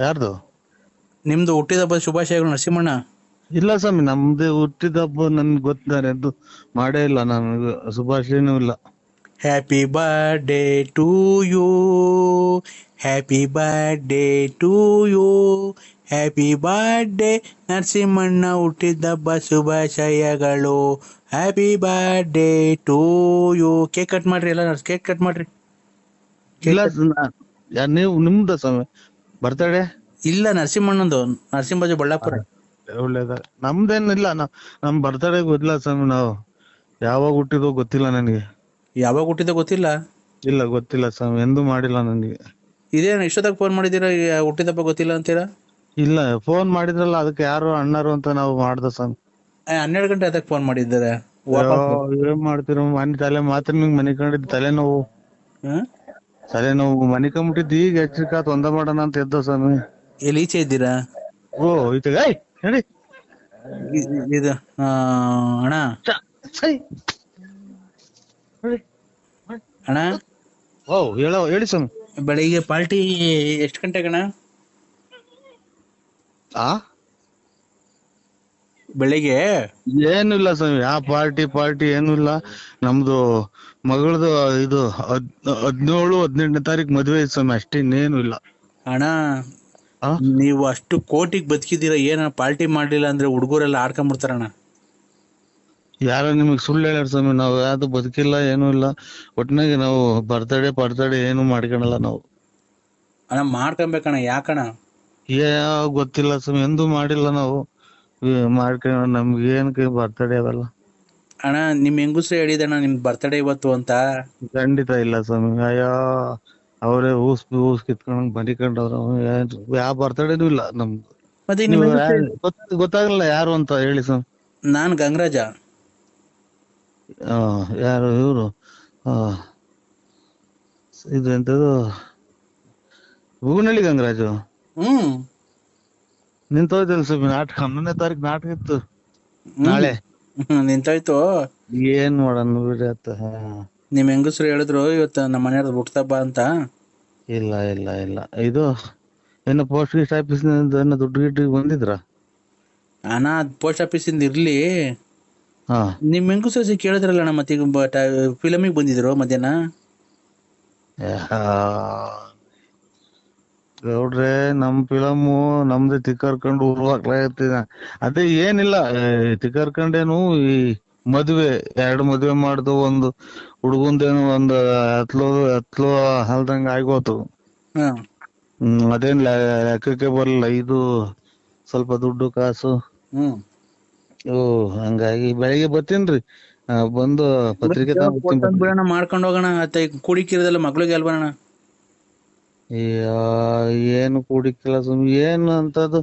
ಯಾರ್ದು? ನಿಮ್ದು ಹುಟ್ಟಿದಬ್ಬ ಶುಭಾಶಯಗಳು ನರಸಿಂಹಣ್ಣ. ಇಲ್ಲ ಸ್ವಾಮಿ ನಮ್ದು ಹುಟ್ಟಿದ ಹಬ್ಬ ನನ್ಗೆ ಗೊತ್ತಾರೆ ಅದು ಮಾಡೇ ಇಲ್ಲ ನನಗೆ ಶುಭಾಶಯನೂ ಇಲ್ಲ. Happy birthday to you happy birthday to you happy birthday ನರಸಿಂಹಣ್ಣ ಹುಟ್ಟಿದಬ್ಬ ಶುಭಾಶಯಗಳು. Happy birthday to you cake cut ಮಾಡ್ರಿ ಎಲ್ಲ ಕೇಕ್ ಕಟ್ ಮಾಡ್ರಿ. ಇಲ್ಲ ನಾ- ಯಾ- ನೀವು ನಿಮ್ದ ಸ್ವಾಮಿ. ಬರ್ತಡೇ ಇಲ್ಲ ನರಸಿಂಹಣ್ಣಂದು. ನರಸಿಂಹಜು ಬಳ್ಳಾಪುರ. ಒಳ್ಳೇದ. ನಮ್ದೇನಿಲ್ಲ ನಾ- ನಮ್ ಬರ್ತಡೇ ಗೊತ್ತಿಲ್ಲ ಸ್ವಾಮಿ ನಾವು ಯಾವಾಗ ಹುಟ್ಟಿದೋ ಗೊತ್ತಿಲ್ಲ ನನಗೆ. ಯಾವಾಗ ಹುಟ್ಟಿದ ಗೊತ್ತಿಲ್ಲ? ಇಲ್ಲ ಗೊತ್ತಿಲ್ಲ ಸ್ವಾಮಿ ಎಂದೂ ಮಾಡಿಲ್ಲ ನನಗೆ. ಇದೇನು ಇಷ್ಟೊತ್ತಾಗ ಫೋನ್ ಮಾಡಿದ್ದೀರಾ? ಹುಟ್ಟಿದಪ್ಪ ಗೊತ್ತಿಲ್ಲ ಅಂತೀರಾ? ಇಲ್ಲ ಫೋನ್ ಮಾಡಿದ್ರಲ್ಲ ಅದಕ್ಕೆ ಯಾರು ಅಣ್ಣರು ಅಂತ ನಾವು ಮಾಡ್ದ ಸ್ವಾಮಿ. ಆ, ಹನ್ನೆರಡು ಗಂಟೆ ಅದಕ್ಕೆ ಫೋನ್ ಮಾಡಿದ್ದಾರೆ? ಅಯ್ಯೋ, ಏನ್ ಮಾಡ್ತೀರ ಮನೆ ತಲೆ ಮಾತ್ರ ನಿಂಗ್ ಮನೆ ಕಂಡಿದ್ ತಲೆನೋವು. ಹ್ಮ್? ತಲೆನೋವು ಮನೆ ಕಂಬಿಟ್ಟಿದ್ದು ಈಗ ಎಚ್ಚರಿಕಾತ್ ಒಂದ ಮಾಡೋಣ ಅಂತ ಎದ್ದ ಸ್ವಾಮಿ. ಎಲ್ಲಿ ಈಚೆ ಇದ್ದೀರಾ? ಓ ಇದು ಏಯ್ ನಡಿ. ಇ- ಇ- ಇದು ಆ, ಅಣ್ಣ. ನಡಿ. ಅಣ್ಣ. ಓ ಹೇಳೋ ಹೇಳಿ ಸ್ವಾಮಿ. ಬೆಳಿಗ್ಗೆ ಪಾರ್ಟಿ ಎಷ್ಟು ಗಂಟೆಗೆ ಅಣ್ಣ? ಆ? ಬೆಳಿಗ್ಗೆ? ಏನಿಲ್ಲ ಸ್ವಾಮಿ ಆ ಪಾರ್ಟಿ ಪಾರ್ಟಿ ಏನು ಇಲ್ಲ. ನಮ್ದು ಮಗಳದು ಇದು ಹದ್ ಹದಿನೇಳು ಹದಿನೆಂಟನೇ ತಾರೀಕು ಮದ್ವೆ ಐತೆ ಸ್ವಾಮಿ ಅಷ್ಟೇ ಇನ್ನೇನು ಇಲ್ಲ. ಅಣ್ಣ ಆ? ನೀವು ಅಷ್ಟು ಕೋಟಿಗೆ ಬದುಕಿದ್ದೀರಾ ಏನ ಪಾರ್ಟಿ ಮಾಡ್ಲಿಲ್ಲ ಅಂದ್ರೆ ಹುಡುಗರೆಲ್ಲ ಆಡ್ಕೊಂಡ್ಬಿಡ್ತಾರಣ್ಣ ಯಾರ ನಿಮಗ್ ಸುಳ್ಳು ಹೇಳ್ಯಾರ ಸ್ವಾಮಿ ನಾವು ಯಾವ್ದು ಬದುಕಿಲ್ಲ ಏನೂ ಇಲ್ಲ. ಒಟ್ನಾಗೆ ನಾವು ಬರ್ತಡೇ ಪರ್ತಡೇ ಏನು ಮಾಡ್ಕೊಳಲ್ಲ ನಾವು. ಅಣ್ಣ ಮಾಡ್ಕೊಬೇಕಣ್ಣ ಯಾಕಣ್ಣ? ಯಾವ ಗೊತ್ತಿಲ್ಲ ಸ್ವಾಮಿ ಎಂದೂ ಮಾಡಿಲ್ಲ ನಾವು. ಮಾಡ್ಕೊಂಡ ನಮ್ಗೆ ಏನಕ್ಕೆ ಬರ್ತಡೇ ಅದಲ್ಲ. ಅಣ್ಣ ನಿಮ್ ಹೆಂಗುಸ್ರು ಹೇಳಿದಣ್ಣ ನಿಮ್ ಬರ್ತಡೇ ಇವತ್ತು ಅಂತ. ಖಂಡಿತ ಇಲ್ಲ ಸ್ವಾಮಿ. ಅಯ್ಯೋ ಅವರೇ ಊಸ್ ಊಸ್ ಕಿತ್ಕೊಂಡ್ ಮನಿಕೊಂಡವ್ರು ಯಾವ ಬರ್ತಡೇನು ಇಲ್ಲ ನಮ್ದು. ಮತ್ತೆ ನಿಮ್ ನೀವು ಹೆಂಗಸ್ರು- ಯಾರು- ಗೊತ್ತ- ಗೊತ್ತಾಗಲ್ಲ ಯಾರು ಅಂತ ಹೇಳಿ ಸ್ವಾಮಿ. ನಾನ್ ಗಂಗರಾಜ. ಆ, ಯಾರು ಇವರು? ಇದು ಎಂತದು? ಬೂನಳ್ಳಿ ಗಂಗರಾಜು? ಹ್ಮ್. ನಿಂತೋಯ್ತಲ್ಲ ಸ್ವಾಮಿ ನಾಟಕ ಹನ್ನೊಂದನೇ ತಾರೀಕು ನಾಟಕ ಇತ್ತು. ನಾಳೆ. ನಿಂತೋಯ್ತು. ಏನ್ ಮಾಡೋಣ ಬಿಡಿ ಅತ್ತ. ನಿಮ್ ಹೆಂಗಸ್ರು ಹೇಳಿದ್ರು ಇವತ್ತು ನಮ್ಮ ಮನೆಯವ್ರದ್ದು ಹುಟ್ಟದಬ್ಬ ಅಂತ. ಇಲ್ಲ ಇಲ್ಲ ಇಲ್ಲ. ಇದು ಏನು ಪೋಸ್ಟ್ ಗೀಸ್ಟ್ ಆಫೀಸ್ ಏನು ದುಡ್ಡು ಗಿಡ್ಡು ಬಂದಿದ್ರ? ಅಣ್ಣ ಪೋಸ್ಟ್ ಆಫೀಸಿಂದ ಇರ್ಲಿ. ಹಾ. ನಿಮ್ ಹೆಂಗಸ್ರು ಕೇಳಿದ್ರಲ್ಲ ಅಣ್ಣ ಮತ್ತೆ ಫಿಲಮಿಗೆ ಬಂದಿದ್ರು ಮಧ್ಯಾಹ್ನ? ಗೌಡ್ರೆ ನಮ್ ಫಿಲಮು ನಮ್ದು ತಿಕ್ಕರ್ಕೊಂಡು ಉರ್ವಾಕ್ಲಾಗತ್ತಿದ ಅದೇ ಏನಿಲ್ಲ ತಿಕ್ಕರ್ಕಂಡೇನು ಈ ಮದ್ವೆ ಎರಡು ಮದ್ವೆ ಮಾಡ್ದು ಒಂದು ಹುಡುಗಂದೇನು ಒಂದು ಹತ್ಲೋ ಹತ್ಲೋ ಹಲ್ದಂಗ ಆಗೋತು. ಅದೇನ್ ಲೆಕ್ಕಕ್ಕೆ ಬರಲಿಲ್ಲ ಇದು ಸ್ವಲ್ಪ ದುಡ್ಡು ಕಾಸು. ಹ್ಮ್. ಓ ಹಂಗಾಗಿ ಬೆಳಿಗ್ಗೆ ಬರ್ತೀನ್ರಿ ಬಂದು ಪತ್ರಿಕೆ ಮಾಡ್ಕೊಂಡು ಹೋಗೋಣ ಕೂಡಿಕಿರೋದೆಲ್ಲ ಮಕ್ಳಿಗೆ ಅಲ್ವಾ ಏನು ಕೂಡಿಕ್ಕಿಲ್ಲ ಸುಮ್ ಏನು ಅಂತದ್ದು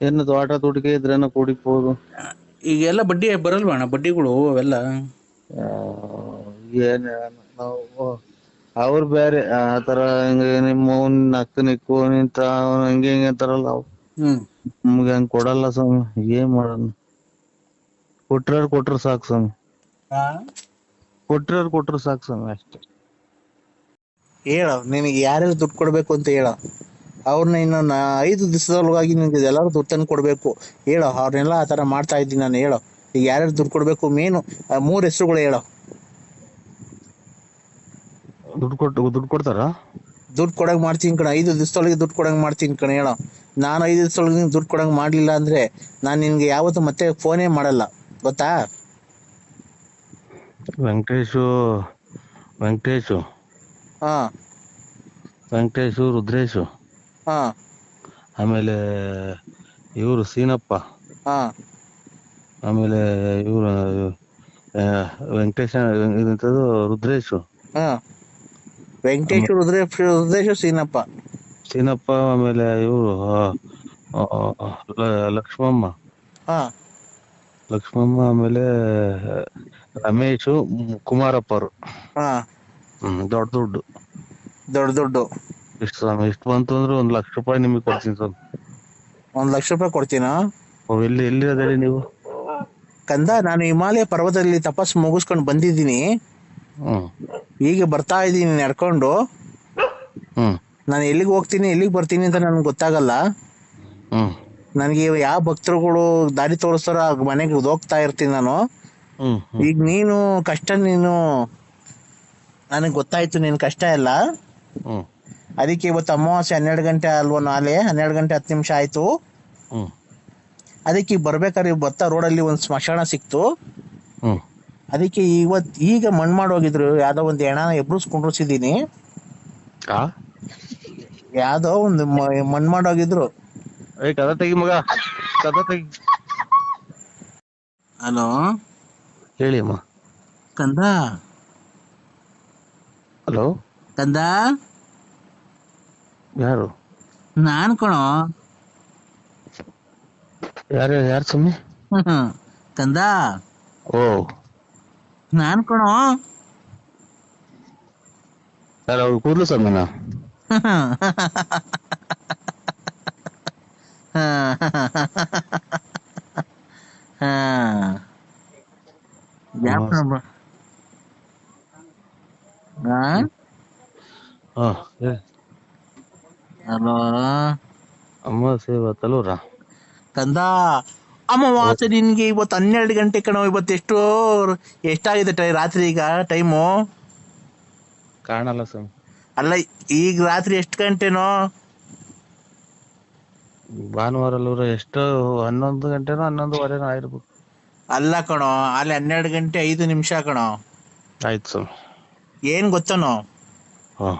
ಏನು ತೋಟ ತೋಟಿಕೆ ಇದ್ರೇನ ಕೂಡಿಕ್ಬೋದು. ಈಗ ಎಲ್ಲ ಬಡ್ಡಿ ಬರಲ್ವಾ ಅಣ್ಣ? ಬಡ್ಡಿಗಳು ಅವೆಲ್ಲ? ಏನು ನಾವು ಅವ್ರು ಬೇರೆ. ಆ ತರ ಹಿಂಗೆ ನಿಮ್ಮ ನಕ್ಕ ನಿಕ್ಕು ನಿಂತ ಅವ್ನು ಹಂಗೆ ಹಿಂಗೆ ಅಂತಾರಲ್ಲ ಅವ್ ಹ್ಮ್. ನಮ್ಗೆ ಹಂಗ ಕೊಡಲ್ಲ ಸ್ವಾಮಿ ಏನ್ ಮಾಡೋಣ? ಕೊಟ್ರ ಕೊಟ್ರ ಸಾಕು ಸ್ವಾಮಿ ಕೊಟ್ರ ಕೊಟ್ರ ಸಾಕು ಸ್ವಾಮಿ ಅಷ್ಟೇ. ಹೇಳ ನಿನಗೆ ಯಾರ್ಯಾರು ದುಡ್ಡು ಕೊಡಬೇಕು ಅಂತ ಹೇಳ. ಅವ್ರನ್ನ ಇನ್ನು ಐದು ದಿವಸದೊಳಗಾಗಿ ನಿನಗೆ ಎಲ್ಲರೂ ದುಡ್ಡು ತಂದು ಕೊಡಬೇಕು. ಹೇಳೋ ಅವ್ರನ್ನೆಲ್ಲ ಆ ಥರ ಮಾಡ್ತಾ ಇದ್ದೀನಿ ನಾನು ಹೇಳೋ. ಈಗ ಯಾರ್ಯಾರು ದುಡ್ಡು ಕೊಡಬೇಕು ಮೇನು ಮೂರು ಹೆಸರುಗಳು ಹೇಳೋ. ದುಡ್ಡು ಕೊಟ್ಟು ದುಡ್ಡು ಕೊಡ್ತಾರ? ದುಡ್ಡು ಕೊಡಂಗೆ ಮಾಡ್ತೀನಿ ಕಣ ಐದು ದಿವಸದೊಳಗೆ ದುಡ್ಡು ಕೊಡಂಗೆ ಮಾಡ್ತೀನಿ ಕಣ ಹೇಳೋ. ನಾನು ಐದು ದಿವಸದೊಳಗೆ ನೀನು ದುಡ್ಡು ಕೊಡಂಗೆ ಮಾಡಲಿಲ್ಲ ಅಂದ್ರೆ ನಾನು ನಿನಗೆ ಯಾವತ್ತೂ ಮತ್ತೆ ಫೋನೇ ಮಾಡಲ್ಲ ಗೊತ್ತಾ? ವೆಂಕಟೇಶು ವೆಂಕಟೇಶು. ಹಾ. ವೆಂಕಟೇಶು ರುದ್ರೇಶು. ಹಾ. ಆಮೇಲೆ ಇವರು ಸೀನಪ್ಪ. ಹಾ. ಆಮೇಲೆ ಇವರು ವೆಂಕಟೇಶ ಇದಂತದು ರುದ್ರೇಶು. ಹಾ. ವೆಂಕಟೇಶ್ ರುದ್ರೇಶ್ ರುದ್ರೇಶ್ ಸೀನಪ್ಪ. ಸೀನಪ್ಪ ಆಮೇಲೆ ಇವರು ಲಕ್ಷ್ಮಮ್ಮ. ಹಾ. ಲಕ್ಷ್ಮಮ್ಮ ಆಮೇಲೆ ರಮೇಶು ಕುಮಾರಪ್ಪರು ಹಾ. ಹ್ಮ್ ದೊಡ್ಡ ದುಡ್ಡು. ದೊಡ್ಡ ದುಡ್ಡು. ಇಷ್ಟು ಸ್ವಾಮಿ ಇಷ್ಟು ಬಂತು ಅಂದ್ರೆ ಒಂದ್ ಲಕ್ಷ ರೂಪಾಯಿ ನಿಮಗೆ ಕೊಡ್ತೀನಿ ಸರ್ ಒಂದ್ ಲಕ್ಷ ರೂಪಾಯಿ ಕೊಡ್ತೀನಾ? ಓ ಎಲ್ಲಿ ಅದೇ ನೀವು? ಕಂದ ನಾನು ಹಿಮಾಲಯ ಪರ್ವತದಲ್ಲಿ ತಪಸ್ ಮುಗಿಸ್ಕೊಂಡು ಬಂದಿದ್ದೀನಿ. ಹ್ಮ್. ಈಗ ಬರ್ತಾ ಇದ್ದೀನಿ ನಡ್ಕೊಂಡು. ಹ್ಮ್. ನಾನು ಎಲ್ಲಿಗೆ ಹೋಗ್ತೀನಿ ಎಲ್ಲಿಗೆ ಬರ್ತೀನಿ ಅಂತ ನನ್ಗೆ ಗೊತ್ತಾಗಲ್ಲ. ಹ್ಮ್. ನನಗೆ ಯಾವ ಭಕ್ತರುಗಳು ದಾರಿ ತೋರಿಸ್ತಾರೋ ಆ ಮನೆಗೆ ಹೋಗ್ತಾ ಇರ್ತೀನಿ ನಾನು. ಹ್ಮ್ ಹ್ಮ್. ಈಗ ನೀನು ಕಷ್ಟ ನೀನು ನನಗೆ ಗೊತ್ತಾಯ್ತು ನಿನ್ ಕಷ್ಟ ಎಲ್ಲ. ಹ್ಮ್. ಅದಕ್ಕೆ ಇವತ್ತು ಅಮಾವಾಸ್ಯೆ ಹನ್ನೆರಡು ಗಂಟೆ ಅಲ್ವೋ ನಾಳೆ? ಹನ್ನೆರಡು ಗಂಟೆ ಹತ್ತು ನಿಮಿಷ ಆಯ್ತು. ಹ್ಮ್. ಅದಕ್ಕೆ ಈಗ ಬರ್ಬೇಕಾದ್ರೆ ಭತ್ತ ರೋಡಲ್ಲಿ ಒಂದು ಸ್ಮಶಾನ ಸಿಕ್ತು. ಹ್ಮ್. ಅದಕ್ಕೆ ಇವತ್ ಈಗ ಮಣ್ಣು ಮಾಡಿ ಹೋಗಿದ್ರು. ಯಾವ್ದೋ ಒಂದು ಹೆಣನ ಎಬ್ರುಸ್ ಕುಂಡ್ರಿಸಿದೀನಿ ಆ? ಯಾವ್ದೋ ಒಂದು ಮಣ್ಣು ಮಣ್ ಮಾಡಿ ಹೋಗಿದ್ರು. ಏ ಕದ ತೆಗಿ ಮಗ. ಕದ ತೆಗಿ. ಹಲೋ? ಹೇಳಿ ಅಮ್ಮ. ಕಂದ ಹಲೋ? ಕಂದ ಯಾರು? ನಾನ್ ಕಣೋ. ಯಾರು ಯಾರು ಸ್ವಾಮಿ? ಕಂದ ಓ. ನಾನ್ ಕಣೋ. ಯಾರು ಅವ್ರು ಕೂದ್ಲು ಸ್ವಾಮಿನ? ಹಾ. ಹೇಳಿ ಹಲೋ. ಅಮ್ಮ ಸೇವ ತಲೂರ ಕಂದ ಅಮಾವಾಸ್ಯೆ ನಿನ್ಗೆ ಇವತ್ತು ಹನ್ನೆರಡು ಗಂಟೆ ಕಣೋ ಇವತ್ತು ಎಷ್ಟು ಎಷ್ಟಾಗಿದೆ ಟೈ ರಾತ್ರಿ ಈಗ ಟೈಮು? ಕಾಣಲ್ಲ ಸ್ವಾಮಿ. ಅಲ್ಲ ಈಗ ರಾತ್ರಿ ಎಷ್ಟು ಗಂಟೆನೋ? ಭಾನುವಾರ ಅಲ್ಲೂರ ಎಷ್ಟು ಹನ್ನೊಂದು ಗಂಟೆನೋ ಹನ್ನೊಂದುವರೆನೋ ಆಗಿರ್ಬೇಕು ಅಲ್ಲ ಕಣೋ ಅಲ್ಲಿ ಹನ್ನೆರಡು ಗಂಟೆ ಐದು ನಿಮಿಷ ಕಣೋ. ಆಯ್ತು ಸ್ವಾಮಿ. ಏನ್ ಗೊತ್ತನೋ? ಹಾ.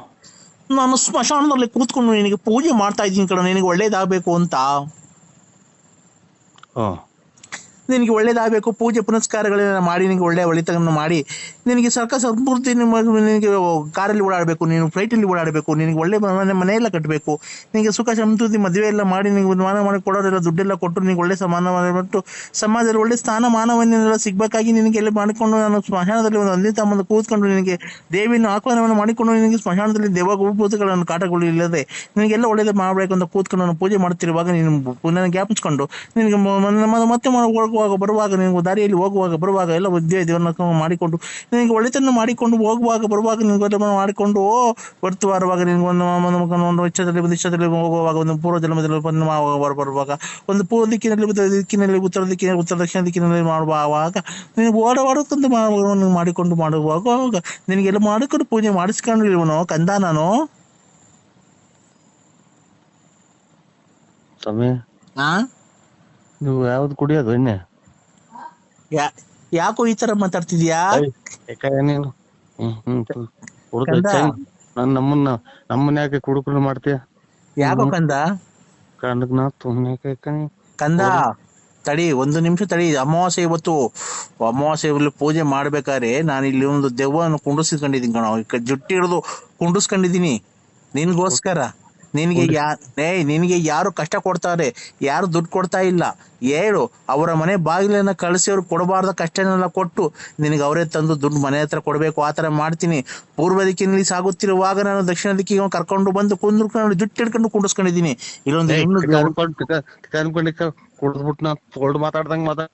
ನಾನು ಸ್ಮಶಾನದಲ್ಲಿ ಕೂತ್ಕೊಂಡು ನಿನಗೆ ಪೂಜೆ ಮಾಡ್ತಾ ಇದ್ದೀನಿ ಕಣ ನಿನಗೆ ಒಳ್ಳೇದಾಗಬೇಕು ಅಂತ. ನಿನಗೆ ಒಳ್ಳೇದಾಗಬೇಕು, ಪೂಜೆ ಪುನಸ್ಕಾರಗಳನ್ನು ಮಾಡಿ, ನಿನಗೆ ಒಳ್ಳೆ ಒಳಿತನ ಮಾಡಿ, ನಿನಗೆ ಸರ್ಕಾರ ಸಂಪೂರ್ತಿ ನಿಮ್ಮ ನಿನಗೆ ಕಾರಲ್ಲಿ ಓಡಾಡಬೇಕು, ನೀನು ಫ್ಲೈಟಲ್ಲಿ ಓಡಾಡಬೇಕು, ನಿನಗೆ ಒಳ್ಳೆ ಮನೆ ಮನೆಯೆಲ್ಲ ಕಟ್ಟಬೇಕು, ನಿನಗೆ ಸುಖ ಸಮೃದ್ಧಿ ಮದುವೆ ಎಲ್ಲ ಮಾಡಿ, ನಿನಗೆ ಮಾನ ಮಾಡಿ ಕೊಡೋರೆಲ್ಲ ದುಡ್ಡೆಲ್ಲ ಕೊಟ್ಟು, ನಿನಗೆ ಒಳ್ಳೆ ಸಮಾನ ಮಾಡಿಬಿಟ್ಟು ಸಮಾಜದಲ್ಲಿ ಒಳ್ಳೆ ಸ್ಥಾನ ಸಿಗಬೇಕಾಗಿ ನಿನಗೆ ಎಲ್ಲ ಮಾಡಿಕೊಂಡು ನಾನು ಸ್ಮಶಾನದಲ್ಲಿ ಒಂದು ಅಂದಿ ತಮ್ಮಂದು ಕೂತ್ಕೊಂಡು ನಿನಗೆ ದೇವಿಯನ್ನು ಆಹ್ವಾನವನ್ನು ಮಾಡಿಕೊಂಡು ನಿನಗೆ ಸ್ಮಶಾನದಲ್ಲಿ ದೇವ ಭೂತಗಳನ್ನು ಕಾಟಗಳು ಇಲ್ಲದೆ ನಿನಗೆಲ್ಲ ಒಳ್ಳೇದು ಮಾಡಬೇಕು ಅಂತ ಕೂತ್ಕೊಂಡು ನಾನು ಪೂಜೆ ಮಾಡ್ತಿರುವಾಗ ನೀನು ಪುನಃ ಜ್ಞಾಪಿಸ್ಕೊಂಡು ನಿನಗೆ ಮತ್ತೆ ಹೋಗುವಾಗ ಬರುವಾಗ ನೀವು ದಾರಿಯಲ್ಲಿ ಹೋಗುವಾಗ ಬರುವಾಗ ಎಲ್ಲ ಉದ್ಯೋಗ ದೇವರನ್ನ ಮಾಡಿಕೊಂಡು ನಿನಗೆ ಒಳಿತನ್ನು ಮಾಡಿಕೊಂಡು ಹೋಗುವಾಗ ಬರುವಾಗ ನಿನಗೆ ಮಾಡಿಕೊಂಡು ಬರ್ತು ಬರುವಾಗ ನಿಮಗೆ ಒಂದು ಒಂದು ಒಂದು ಇಚ್ಛದಲ್ಲಿ ಒಂದು ಇಚ್ಛದಲ್ಲಿ ಹೋಗುವಾಗ ಒಂದು ಪೂರ್ವ ಜನ್ಮದಲ್ಲಿ ಬಂದು ಬರುವಾಗ ಒಂದು ಪೂರ್ವ ದಿಕ್ಕಿನಲ್ಲಿ ಉತ್ತರ ದಿಕ್ಕಿನಲ್ಲಿ ಉತ್ತರ ದಿಕ್ಕಿನಲ್ಲಿ ಉತ್ತರ ದಕ್ಷಿಣ ದಿಕ್ಕಿನಲ್ಲಿ ಮಾಡುವಾಗ ನೀನು ಮಾ- ಮಾಡಿಕೊಂಡು ಮಾಡುವಾಗ ನಿನಗೆಲ್ಲ ಮಾಡಿಕೊಂಡು ಪೂಜೆ ಮಾಡಿಸ್ಕೊಂಡು ಇವನು ಕಂದ ನಾನು ಹಾ ಆ? ನೀವು ಯಾವ್ದು ಕುಡಿಯೋದು ಎಣ್ಣೆ ಯಾ- ಯಾಕೋ ಈ ತರ ಮಾತಾಡ್ತಿದ್ಯಾ? ನೀನು. ಕಂದ. ನಮ್ಮನ್ನ ನಮ್ಮನ್ನ ಯಾಕೆ ಕುಡುಕರು ಮಾಡ್ತೀಯ? ಯಾಕೋ ಕಂದ? ಕಂಡಕ್ ನಾ ತುಮ್ನೆ ಕಂದ ತಡಿ ಒಂದು ನಿಮಿಷ ತಡಿ. ಅಮಾವಾಸ್ಯೆ ಇವತ್ತು. ಅಮಾವಾಸ್ಯೆ ಪೂಜೆ ಮಾಡ್ಬೇಕಾದ್ರೆ ನಾನು ಇಲ್ಲಿ ಒಂದು ದೆವ್ವವನ್ನು ಕುಂಡಿಸ್ಕೊಂಡಿದ್ದೀನಿ ಕಣ. ಜುಟ್ಟಿ ಹಿಡಿದು ಕುಂಡಿಸ್ಕೊಂಡಿದ್ದೀನಿ ನಿನ್ಗೋಸ್ಕರ. ನಿನಗೆ ಯಾ ಏಯ್ ನಿನಗೆ ಯಾರು ಕಷ್ಟ ಕೊಡ್ತಾರೆ? ಯಾರು ದುಡ್ಡು ಕೊಡ್ತಾ ಇಲ್ಲ? ಹೇಳು ಅವರ ಮನೆ ಬಾಗಿಲನ್ನ ಕಳಿಸಿ ಅವ್ರು ಕೊಡಬಾರ್ದ ಕಷ್ಟನೆಲ್ಲ ಕೊಟ್ಟು ನಿನಗೆ ಅವರೇ ತಂದು ದುಡ್ಡು ಮನೆ ಹತ್ರ ಕೊಡಬೇಕು ಆ ಥರ ಮಾಡ್ತೀನಿ. ಪೂರ್ವ ದಿಕ್ಕಿನಲ್ಲಿ ಸಾಗುತ್ತಿರುವಾಗ ನಾನು ದಕ್ಷಿಣ ದಿಕ್ಕಿಗೆ ಕರ್ಕೊಂಡು ಬಂದು ಕುಂದ್ಕೊಂಡು ಜುಟ್ಟು ಹಿಡ್ಕೊಂಡು ಕುಂಡಿಸ್ಕೊಂಡಿದ್ದೀನಿ. ಇಲ್ಲೊಂದು ಕುಡಿದ್ಬಿಟ್ಟು ನಾ ಮಾತಾಡ್ದಂಗ್ ಮಾತಾಡ್